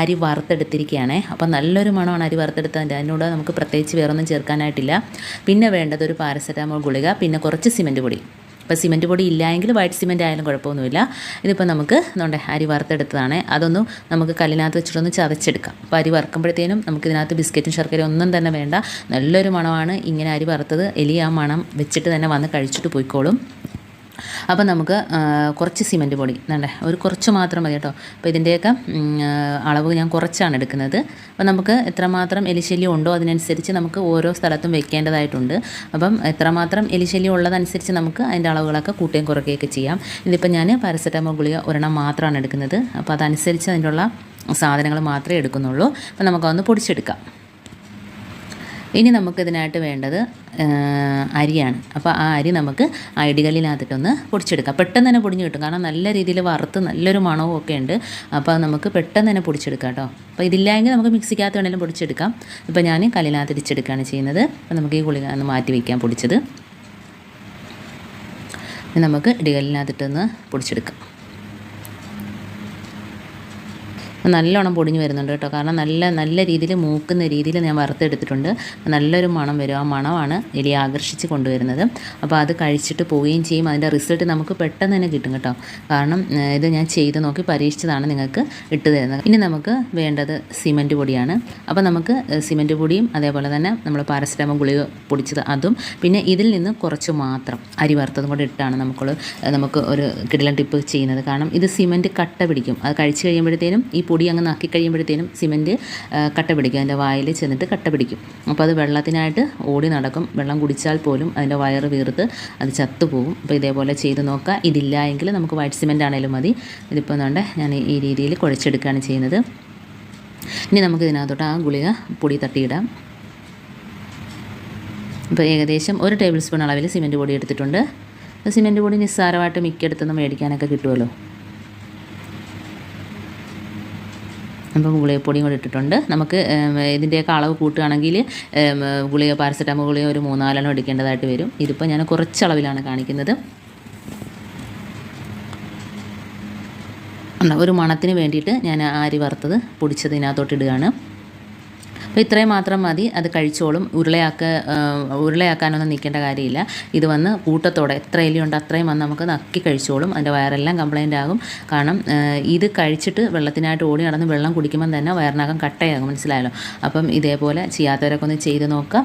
അരി വറുത്തെടുത്തിരിക്കുകയാണേ. അപ്പോൾ നല്ലൊരു മണമാണ് അരി വറുത്തെടുത്തതിന്റെ അതിനോട് നമുക്ക് പ്രത്യേകിച്ച് വേറൊന്നും ചേർക്കാനായിട്ടില്ല. പിന്നെ വേണ്ടത് ഒരു പാരസെറ്റാമോൾ ഗുളിക പിന്നെ കുറച്ച് സിമന്റ് പൊടി. ഇപ്പോൾ സിമന്റ് പൊടി ഇല്ലായെങ്കിൽ വൈറ്റ് സിമന്റ് ആയാലും കുഴപ്പമൊന്നുമില്ല. ഇതിപ്പോൾ നമുക്ക് നമ്മുടെ അരി വറുത്തെടുത്തതാണ്. അതൊന്ന് നമുക്ക് കല്ലിനകത്ത് വെച്ചിട്ടൊന്ന് ചതച്ചെടുക്കാം. അപ്പോൾ അരി വറുക്കുമ്പോഴത്തേനും നമുക്ക് ഇതിനകത്ത് ബിസ്ക്കറ്റും ശർക്കരയും ഒന്നും തന്നെ വേണ്ട. നല്ലൊരു മണമാണ് ഇങ്ങനെ അരി വറുത്തത്. എലി ആ മണം വെച്ചിട്ട് തന്നെ വന്ന് കഴിച്ചിട്ട് പോയിക്കോളും. അപ്പോൾ നമുക്ക് കുറച്ച് സിമന്റ് പൊടി. വേണ്ടേ ഒരു കുറച്ച് മാത്രം മതി കേട്ടോ. അപ്പോൾ ഇതിന്റെയൊക്കെ അളവ് ഞാൻ കുറച്ചാണ് എടുക്കുന്നത്. അപ്പോൾ നമുക്ക് എത്രമാത്രം എലിശല്യം ഉണ്ടോ അതിനനുസരിച്ച് നമുക്ക് ഓരോ സ്ഥലത്തും വെക്കേണ്ടതായിട്ടുണ്ട്. അപ്പം എത്രമാത്രം എലിശല്യം ഉള്ളതനുസരിച്ച് നമുക്ക് അതിന്റെ അളവുകളൊക്കെ കൂട്ടുകയും കുറയ്ക്കുകയൊക്കെ ചെയ്യാം. ഇതിപ്പോൾ ഞാൻ പാരസെറ്റാമോൾ ഗുളിക ഒരെണ്ണം മാത്രമാണ് എടുക്കുന്നത്. അപ്പോൾ അതനുസരിച്ച് അതിന്റെ ഉള്ള സാധനങ്ങൾ മാത്രമേ എടുക്കുന്നുള്ളൂ. അപ്പം നമുക്കതൊന്ന് പൊടിച്ചെടുക്കാം. ഇനി നമുക്കിതിനായിട്ട് വേണ്ടത് അരിയാണ്. അപ്പോൾ ആ അരി നമുക്ക് ആ ഇടികല്ലിനകത്തിട്ടൊന്ന് പൊടിച്ചെടുക്കാം. പെട്ടെന്ന് തന്നെ പൊടിഞ്ഞ് കിട്ടും. കാരണം നല്ല രീതിയിൽ വറുത്ത് നല്ലൊരു മണവും ഒക്കെ ഉണ്ട്. അപ്പോൾ നമുക്ക് പെട്ടെന്ന് തന്നെ പൊടിച്ചെടുക്കാം കേട്ടോ. അപ്പോൾ ഇതില്ലെങ്കിൽ നമുക്ക് മിക്സിക്കകത്ത് വേണമെങ്കിലും പൊടിച്ചെടുക്കാം. ഇപ്പോൾ ഞാൻ കല്ലിനകത്ത് ഇടിച്ചെടുക്കുകയാണ് ചെയ്യുന്നത്. അപ്പോൾ നമുക്ക് ഈ ഗുളിക ഒന്ന് മാറ്റി വയ്ക്കാം പൊടിച്ചത്. നമുക്ക് ഇടികല്ലിനകത്തിട്ടൊന്ന് പൊടിച്ചെടുക്കാം. നല്ലോണം പൊടിഞ്ഞ് വരുന്നുണ്ട് കേട്ടോ. കാരണം നല്ല നല്ല രീതിയിൽ മൂക്കുന്ന രീതിയിൽ ഞാൻ വറുത്തെടുത്തിട്ടുണ്ട്. നല്ലൊരു മണം വരും. ആ മണമാണ് എലി ആകർഷിച്ച് കൊണ്ടുവരുന്നത്. അപ്പോൾ അത് കഴിച്ചിട്ട് പോവുകയും ചെയ്യും. അതിന്റെ റിസൾട്ട് നമുക്ക് പെട്ടെന്ന് തന്നെ കിട്ടും കേട്ടോ. കാരണം ഇത് ഞാൻ ചെയ്ത് നോക്കി പരീക്ഷിച്ചതാണ് നിങ്ങൾക്ക് ഇട്ട് തരുന്നത്. ഇനി നമുക്ക് വേണ്ടത് സിമന്റ് പൊടിയാണ്. അപ്പോൾ നമുക്ക് സിമന്റ് പൊടിയും അതേപോലെ തന്നെ നമ്മൾ പാരസെറ്റാമോൾ ഗുളിക പൊടിച്ചത് അതും. പിന്നെ ഇതിൽ നിന്ന് കുറച്ച് മാത്രം അരി വറുത്തതും കൂടെ ഇട്ടാണ് നമുക്ക് നമുക്ക് ഒരു കിടിലൻ ടിപ്പ് ചെയ്യുന്നത്. കാരണം ഇത് സിമന്റ് കട്ട പിടിക്കും. അത് കഴിച്ച് കഴിയുമ്പോഴത്തേനും ഈ പൊടി അങ്ങ് നക്കി കഴിയുമ്പോഴത്തേനും സിമന്റ് കട്ട പിടിക്കും. അതിന്റെ വായിൽ ചെന്നിട്ട് കട്ട പിടിക്കും. അപ്പോൾ അത് വെള്ളത്തിനായിട്ട് ഓടി നടക്കും. വെള്ളം കുടിച്ചാൽ പോലും അതിന്റെ വയറ് വീർത്ത് അത് ചത്തുപോകും. അപ്പോൾ ഇതേപോലെ ചെയ്ത് നോക്കുക. ഇതില്ല എങ്കിൽ നമുക്ക് വൈറ്റ് സിമെന്റ് ആണെങ്കിലും മതി. ഇതിപ്പോൾ എന്താണ്ട് ഞാൻ ഈ രീതിയിൽ കുഴച്ചെടുക്കുകയാണ് ചെയ്യുന്നത്. ഇനി നമുക്ക് ഇതിനകത്തോട്ട് ആ ഗുളിക പൊടി തട്ടിയിടാം. ഇപ്പോൾ ഏകദേശം ഒരു ടേബിൾ സ്പൂൺ അളവിൽ സിമന്റ് പൊടി എടുത്തിട്ടുണ്ട്. സിമന്റ് പൊടി നിസ്സാരമായിട്ട് മിക്കയിടത്തുനിന്ന് മേടിക്കാനൊക്കെ കിട്ടുമല്ലോ. അപ്പം ഗുളികപ്പൊടിയും കൂടി ഇട്ടിട്ടുണ്ട്. നമുക്ക് ഇതിന്റെയൊക്കെ അളവ് കൂട്ടുകയാണെങ്കിൽ ഗുളിക പാരസെറ്റാമോൾ ഗുളിക ഒരു മൂന്നാലെണ്ണം എടുക്കേണ്ടതായിട്ട് വരും. ഇതിപ്പോൾ ഞാൻ കുറച്ച് അളവിലാണ് കാണിക്കുന്നത്. ഒരു മണത്തിന് വേണ്ടിയിട്ട് ഞാൻ ആരി വറുത്തത് പൊടിച്ചത് ഇതിനകത്തോട്ട് ഇടുകയാണ്. അപ്പോൾ ഇത്രയും മാത്രം മതി. അത് കഴിച്ചോളും. ഉരുളയാക്ക ഉരുളയാക്കാനൊന്നും നിൽക്കേണ്ട കാര്യമില്ല. ഇത് വന്ന് കൂട്ടത്തോടെ എത്ര എലിയുണ്ട് അത്രയും വന്ന് നമുക്ക് നക്കി കഴിച്ചോളും. അതിന്റെ വയറെല്ലാം കംപ്ലൈന്റ് ആകും. കാരണം ഇത് കഴിച്ചിട്ട് വെള്ളത്തിനായിട്ട് ഓടി നടന്ന് വെള്ളം കുടിക്കുമ്പം തന്നെ വയറിനകം കട്ടയാകും. മനസ്സിലായല്ലോ? അപ്പം ഇതേപോലെ ചെയ്യാത്തവരൊക്കെ ഒന്ന് ചെയ്ത് നോക്കാം.